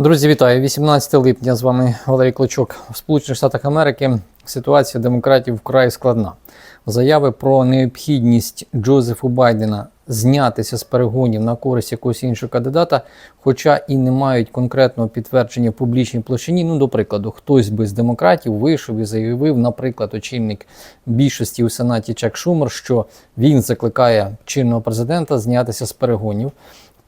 Друзі, вітаю! 18 липня з вами Валерій Клочок. В Сполучених Штатах Америки ситуація демократів вкрай складна. Заяви про необхідність Джозефу Байдена знятися з перегонів на користь якогось іншого кандидата, хоча і не мають конкретного підтвердження в публічній площині. Ну, до прикладу, хтось би з демократів вийшов і заявив, наприклад, очільник більшості у Сенаті Чак Шумер, що він закликає чинного президента знятися з перегонів.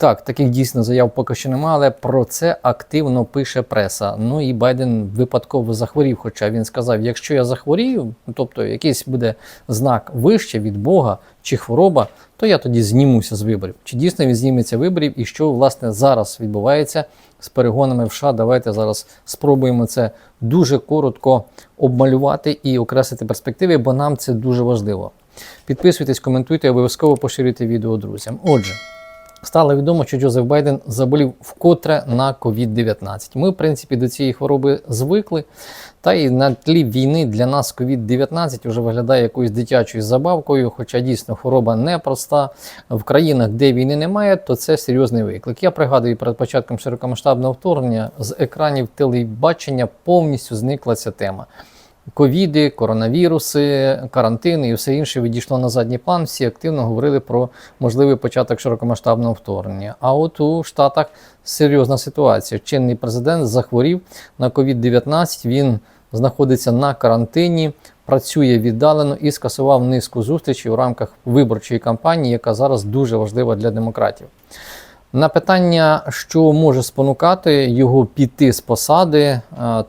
Так, таких дійсно заяв поки що немає, але про це активно пише преса. Ну і Байден випадково захворів. Хоча він сказав: якщо я захворію, тобто якийсь буде знак вище від Бога чи хвороба, то я тоді знімуся з виборів. Чи дійсно він зніметься виборів і що власне зараз відбувається з перегонами в США? Давайте зараз спробуємо це дуже коротко обмалювати і окреслити перспективи, бо нам це дуже важливо. Підписуйтесь, коментуйте, обов'язково поширюйте відео друзям. Отже. Стало відомо, що Джозеф Байден заболів вкотре на COVID-19. Ми, в принципі, до цієї хвороби звикли. Та і на тлі війни для нас COVID-19 вже виглядає якоюсь дитячою забавкою, хоча дійсно хвороба непроста. В країнах, де війни немає, то це серйозний виклик. Я пригадую, перед початком широкомасштабного вторгнення з екранів телебачення повністю зникла ця тема. Ковіди, коронавіруси, карантини і все інше відійшло на задній план. Всі активно говорили про можливий початок широкомасштабного вторгнення. А от у Штатах серйозна ситуація. Чинний президент захворів на COVID-19, Він знаходиться на карантині, працює віддалено і скасував низку зустрічей у рамках виборчої кампанії, яка зараз дуже важлива для демократів. На питання, що може спонукати його піти з посади, е,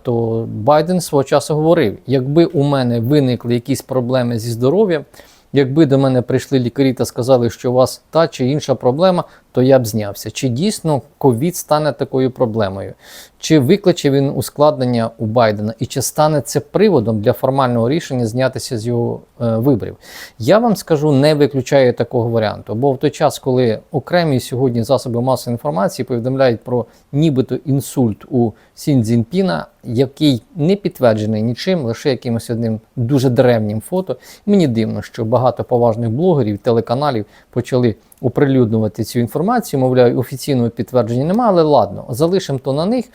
то Байден свого часу говорив: якби у мене виникли якісь проблеми зі здоров'ям, якби до мене прийшли лікарі та сказали, що у вас та чи інша проблема, то я б знявся. Чи дійсно ковід стане такою проблемою? Чи викличе він ускладнення у Байдена, і чи стане це приводом для формального рішення знятися з його е, виборів? Я вам скажу, не виключаю такого варіанту. Бо в той час, коли окремі сьогодні засоби масової інформації повідомляють про нібито інсульт у Сін Цзіньпіна, який не підтверджений нічим, лише якимось одним дуже древнім фото. Мені дивно, що багато поважних блогерів, телеканалів почали оприлюднювати цю інформацію. Мовляю, офіційного підтвердження немає, але ладно, залишимо то на них.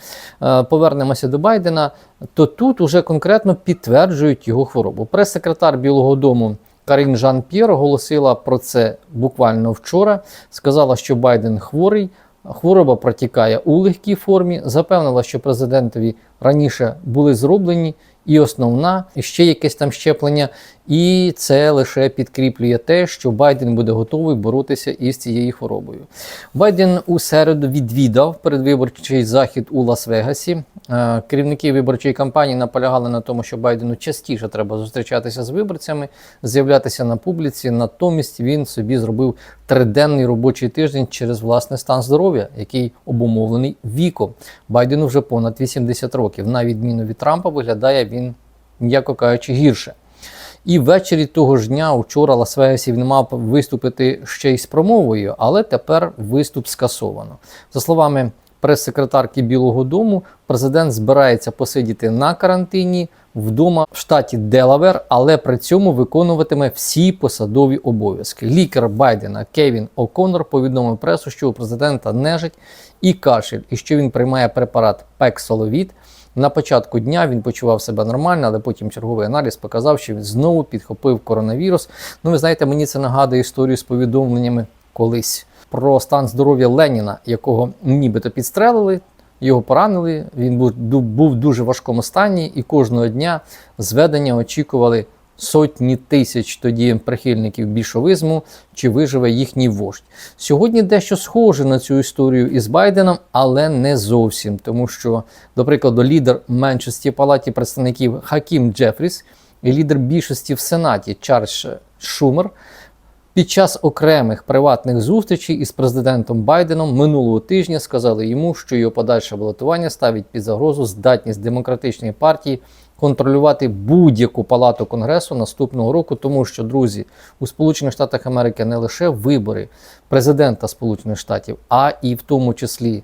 Е, Повернемося до Байдена. То тут уже конкретно підтверджують його хворобу. Прес-секретар Білого Дому. Карін Жан П'єр оголосила про це буквально вчора. Сказала, що Байден хворий, хвороба протікає у легкій формі. Запевнила, що президентові раніше були зроблені і основна, і ще якесь там щеплення. І це лише підкріплює те, що Байден буде готовий боротися із цією хворобою. Байден у середу відвідав передвиборчий захід у Лас-Вегасі. Е, Керівники виборчої кампанії наполягали на тому, що Байдену частіше треба зустрічатися з виборцями, з'являтися на публіці. Натомість він собі зробив триденний робочий тиждень через власний стан здоров'я, який обумовлений віком. Байдену вже понад 80 років. На відміну від Трампа, виглядає він, м'яко кажучи, гірше. І ввечері того ж дня, вчора Лас-Вегасі він мав виступити ще й з промовою, але тепер виступ скасовано. За словами прес-секретарки Білого Дому, президент збирається посидіти на карантині вдома в штаті Делавер, але при цьому виконуватиме всі посадові обов'язки. Лікар Байдена Кевін О'Коннор повідомив пресу, що у президента нежить і кашель, і що він приймає препарат Пексоловід. На початку дня він почував себе нормально, але потім черговий аналіз показав, що він знову підхопив коронавірус. Ну, ви знаєте, мені це нагадує історію з повідомленнями колись про стан здоров'я Леніна, якого нібито підстрелили. Його поранили, він був, був в дуже важкому стані, і кожного дня зведення очікували сотні тисяч тоді прихильників більшовизму, чи виживе їхній вождь. Сьогодні дещо схоже на цю історію із Байденом, але не зовсім, тому що, до прикладу, лідер меншості палаті представників Хакім Джефріс і лідер більшості в Сенаті Чарльз Шумер. Під час окремих приватних зустрічей із президентом Байденом минулого тижня сказали йому, що його подальше балотування ставить під загрозу здатність демократичної партії контролювати будь-яку палату конгресу наступного року, тому що друзі у Сполучених Штатах Америки не лише вибори президента Сполучених Штатів, а і в тому числі.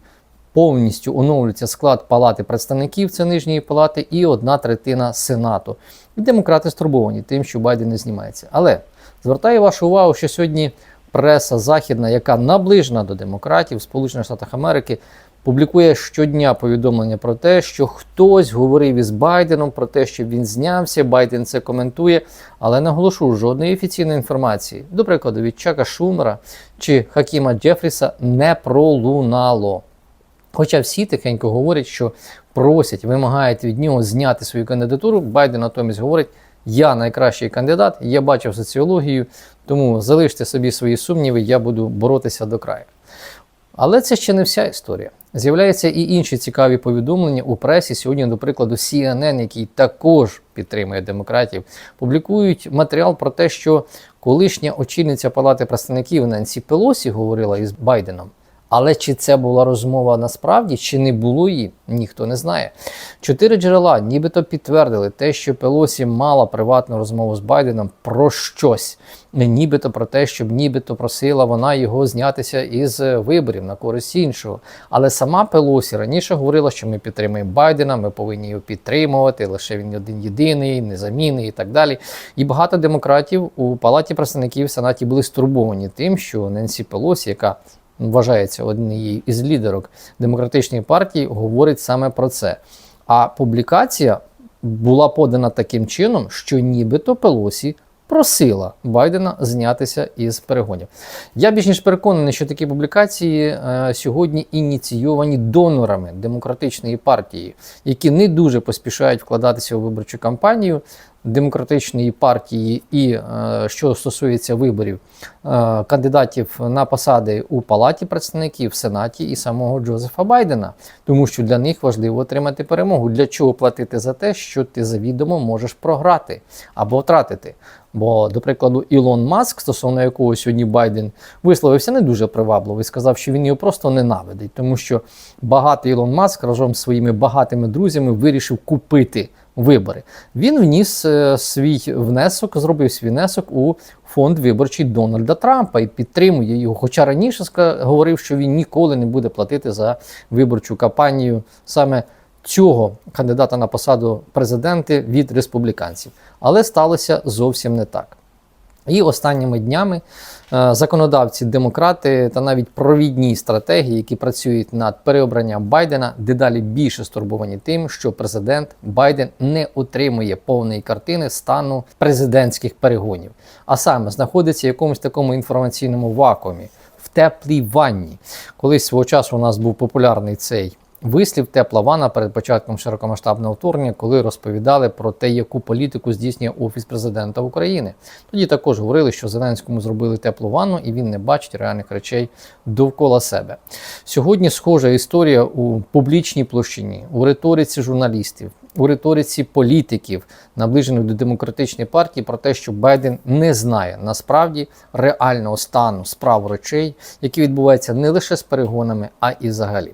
Повністю оновлюється склад палати представників це нижньої палати і одна третина сенату. І демократи стурбовані тим, що Байден не знімається. Але звертаю вашу увагу, що сьогодні преса західна, яка наближена до демократів в Сполучених Штатах Америки, публікує щодня повідомлення про те, що хтось говорив із Байденом про те, що він знявся. Байден це коментує, але наголошу, жодної офіційної інформації, до прикладу, від Чака Шумера чи Хакіма Джефріса не пролунало. Хоча всі тихенько говорять, що просять, вимагають від нього зняти свою кандидатуру. Байден натомість говорить: я найкращий кандидат, я бачив соціологію, тому залиште собі свої сумніви, я буду боротися до краю. Але це ще не вся історія. З'являються і інші цікаві повідомлення у пресі. Сьогодні, до прикладу, CNN, який також підтримує демократів, публікують матеріал про те, що колишня очільниця Палати представників Ненсі Пелосі говорила із Байденом. Але чи це була розмова насправді, чи не було її, ніхто не знає. Чотири джерела нібито підтвердили те, що Пелосі мала приватну розмову з Байденом про щось, нібито про те, щоб нібито просила вона його знятися із виборів на користь іншого. Але сама Пелосі раніше говорила, що ми підтримуємо Байдена, ми повинні його підтримувати, лише він один єдиний, незамінний і так далі. І багато демократів у палаті представників в Сенаті були стурбовані тим, що Ненсі Пелосі, яка вважається однією із лідерок демократичної партії, говорить саме про це. А публікація була подана таким чином, що нібито Пелосі просила Байдена знятися із перегонів. Я більш ніж переконаний, що такі публікації е, сьогодні ініційовані донорами демократичної партії, які не дуже поспішають вкладатися у виборчу кампанію демократичної партії, і е, що стосується виборів е, кандидатів на посади у палаті представників, в сенаті і самого Джозефа Байдена, тому що для них важливо отримати перемогу. Для чого платити за те, що ти завідомо можеш програти або втратити? Бо, до прикладу, Ілон Маск, стосовно якого сьогодні Байден висловився не дуже привабливо і сказав, що він його просто ненавидить, тому що багатий Ілон Маск разом з своїми багатими друзями вирішив купити вибори. Він вніс е, свій внесок, зробив свій внесок у фонд виборчий Дональда Трампа і підтримує його. Хоча раніше говорив, що він ніколи не буде платити за виборчу кампанію саме цього кандидата на посаду президента від республіканців. Але сталося зовсім не так. І останніми днями е, законодавці, демократи та навіть провідні стратегії, які працюють над переобранням Байдена, дедалі більше стурбовані тим, що президент Байден не отримує повної картини стану президентських перегонів, а саме знаходиться в якомусь такому інформаційному вакуумі, в теплій ванні. Колись свого часу у нас був популярний цей вислів тепла ванна перед початком широкомасштабного вторгнення, коли розповідали про те, яку політику здійснює офіс президента України. Тоді також говорили, що Зеленському зробили теплу ванну, і він не бачить реальних речей довкола себе. Сьогодні схожа історія у публічній площині, у риториці журналістів. У риториці політиків, наближених до демократичної партії, про те, що Байден не знає насправді реального стану справ речей, які відбуваються не лише з перегонами, а і взагалі.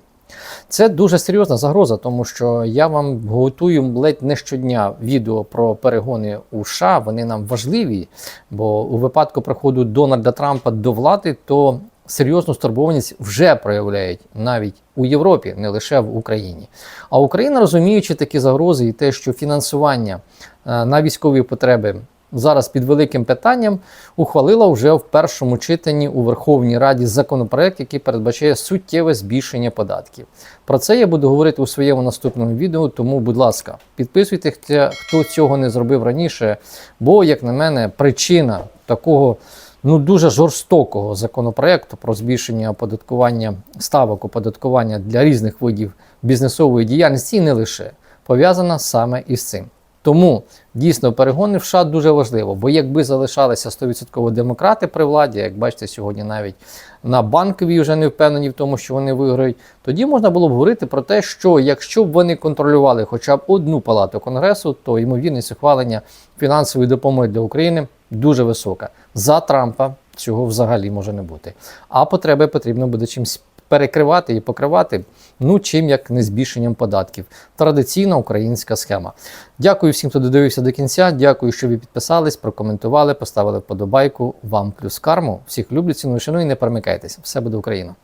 Це дуже серйозна загроза, тому що я вам готую ледь не щодня відео про перегони у США. Вони нам важливі, бо у випадку приходу Дональда Трампа до влади, то серйозну стурбованість вже проявляють навіть у Європі, не лише в Україні. А Україна, розуміючи такі загрози і те, що фінансування е, на військові потреби зараз під великим питанням ухвалила вже в першому читанні у Верховній Раді законопроект, який передбачає суттєве збільшення податків. Про це я буду говорити у своєму наступному відео. Тому, будь ласка, підписуйтесь, хто цього не зробив раніше. Бо, як на мене, причина такого. Ну, дуже жорстокого законопроекту про збільшення оподаткування ставок оподаткування для різних видів бізнесової діяльності і не лише пов'язана саме із цим. Тому дійсно перегони в США дуже важливо, бо якби залишалися 100% демократи при владі, як бачите, сьогодні навіть на банковій вже не впевнені в тому, що вони виграють, тоді можна було б говорити про те, що якщо б вони контролювали хоча б одну палату конгресу, то ймовірність ухвалення фінансової допомоги для України дуже висока. За Трампа цього взагалі може не бути. А потреби потрібно буде чимось перекривати і покривати, ну чим як не збільшенням податків. Традиційна українська схема. Дякую всім, хто додивився до кінця. Дякую, що ви підписались, прокоментували, поставили вподобайку. Вам плюс карму. Всіх люблю, ціную, шаную і не перемикайтеся. Все буде Україна!